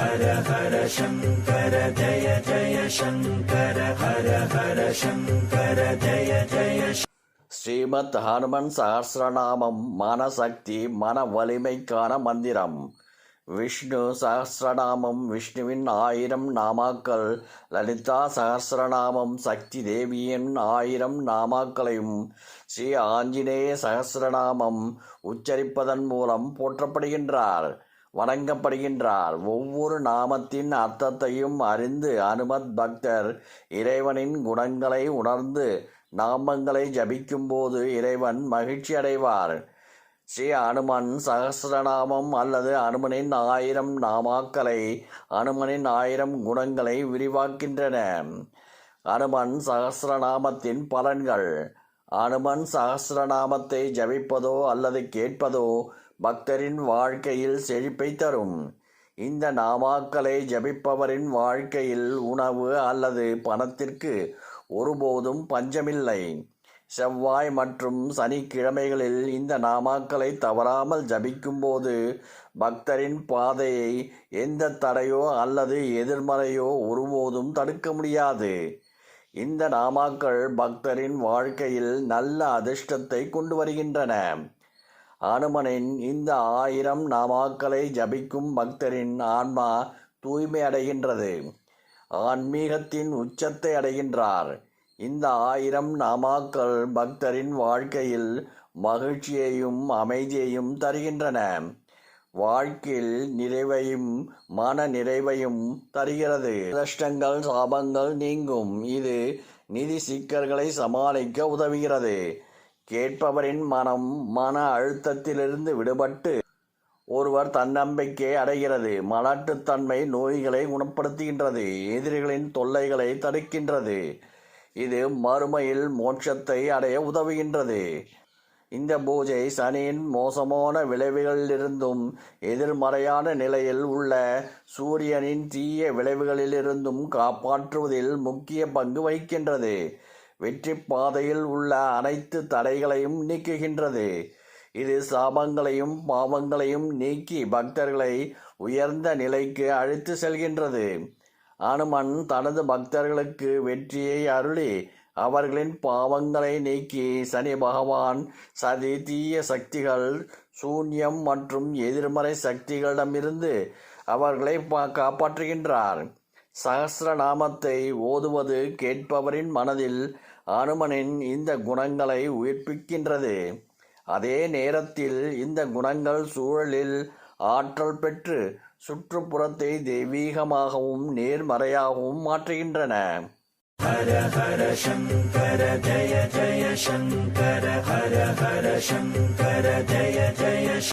ஹர ஹர சங்கர ஜய ஜய சங்கர ஹர ஹர சங்கர ஜய ஜய ஸ்ரீமத் ஹனுமன் சஹஸ்ரநாமம் மனசக்தி மன வலிமைக்கான மந்திரம். விஷ்ணு சஹஸ்ரநாமம் விஷ்ணுவின் ஆயிரம் நாமாக்கள் லலிதா சஹஸ்ரநாமம் சக்தி தேவியின் ஆயிரம் நாமாக்களையும் ஸ்ரீ ஆஞ்சநேய சஹஸ்ரநாமம் உச்சரிப்பதன் மூலம் போற்றப்படுகின்றார். வணங்கப்படுகின்றார். ஒவ்வொரு நாமத்தின் அர்த்தத்தையும் அறிந்து அனுமத் பக்தர் இறைவனின் குணங்களை உணர்ந்து நாமங்களை ஜபிக்கும்போது இறைவன் மகிழ்ச்சி அடைவார். ஸ்ரீ அனுமன் சகசிரநாமம் அல்லது அனுமனின் ஆயிரம் நாமாக்களை அனுமனின் ஆயிரம் குணங்களை விரிவாக்கின்றன அனுமன் சகசிரநாமத்தின் பலன்கள். அனுமன் சகசிரநாமத்தை ஜபிப்பதோ அல்லது கேட்பதோ பக்தரின் வாழ்க்கையில் செழிப்பை தரும். இந்த நாமாக்களை ஜபிப்பவரின் வாழ்க்கையில் உணவு அல்லது பணத்திற்கு ஒருபோதும் பஞ்சமில்லை. செவ்வாய் மற்றும் சனிக்கிழமைகளில் இந்த நாமாக்களை தவறாமல் ஜபிக்கும்போது பக்தரின் பாதையை எந்த தடையோ அல்லது எதிர்மறையோ ஒருபோதும் தடுக்க முடியாது. இந்த நாமாக்கள் பக்தரின் வாழ்க்கையில் நல்ல அதிர்ஷ்டத்தை கொண்டு வருகின்றன. அனுமனின் இந்த ஆயிரம் நாமாக்களை ஜபிக்கும் பக்தரின் ஆன்மா தூய்மை அடைகின்றது. ஆன்மீகத்தின் உச்சத்தை அடைகின்றார். இந்த ஆயிரம் நாமாக்கள் பக்தரின் வாழ்க்கையில் மகிழ்ச்சியையும் அமைதியையும் தருகின்றன. வாழ்க்கையில் நிறைவையும் மன நிறைவையும் தருகிறது. கஷ்டங்கள் சாபங்கள் நீங்கும். இது நிதி சிக்கல்களை சமாளிக்க உதவுகிறது. கேட்பவரின் மனம் மன அழுத்தத்திலிருந்து விடுபட்டு ஒருவர் தன்னம்பிக்கை அடைகிறது. மலாட்டுத்தன்மை நோய்களை குணப்படுத்துகின்றது. எதிரிகளின் தொல்லைகளை தடுக்கின்றது. இது மறுமையில் மோட்சத்தை அடைய உதவுகின்றது. இந்த பூஜை சனியின் மோசமான விளைவுகளிலிருந்தும் எதிர்மறையான நிலையில் உள்ள சூரியனின் தீய விளைவுகளிலிருந்தும் காப்பாற்றுவதில் முக்கிய பங்கு வகிக்கின்றது. வெற்றி பாதையில் உள்ள அனைத்து தடைகளையும் நீக்குகின்றது. இது சாபங்களையும் பாவங்களையும் நீக்கி பக்தர்களை உயர்ந்த நிலைக்கு அழைத்து செல்கின்றது. அனுமன் தனது பக்தர்களுக்கு வெற்றியை அருளி அவர்களின் பாவங்களை நீக்கி சனி பகவான் சதி தீய சக்திகள் சூன்யம் மற்றும் எதிர்மறை சக்திகளிடமிருந்து அவர்களை காப்பாற்றுகின்றார். சகசிரநாமத்தை ஓதுவது கேட்பவரின் மனதில் அனுமனின் இந்த குணங்களை உயிர்ப்பிக்கின்றது. அதே நேரத்தில் இந்த குணங்கள் சூழலில் ஆற்றல் பெற்று சுற்றுப்புறத்தை தெய்வீகமாகவும் நேர்மறையாகவும் மாற்றுகின்றன. ஹர ஹர சங்கர ஜய ஜய சங்கர ஹர ஹர சங்கர ஜய ஜய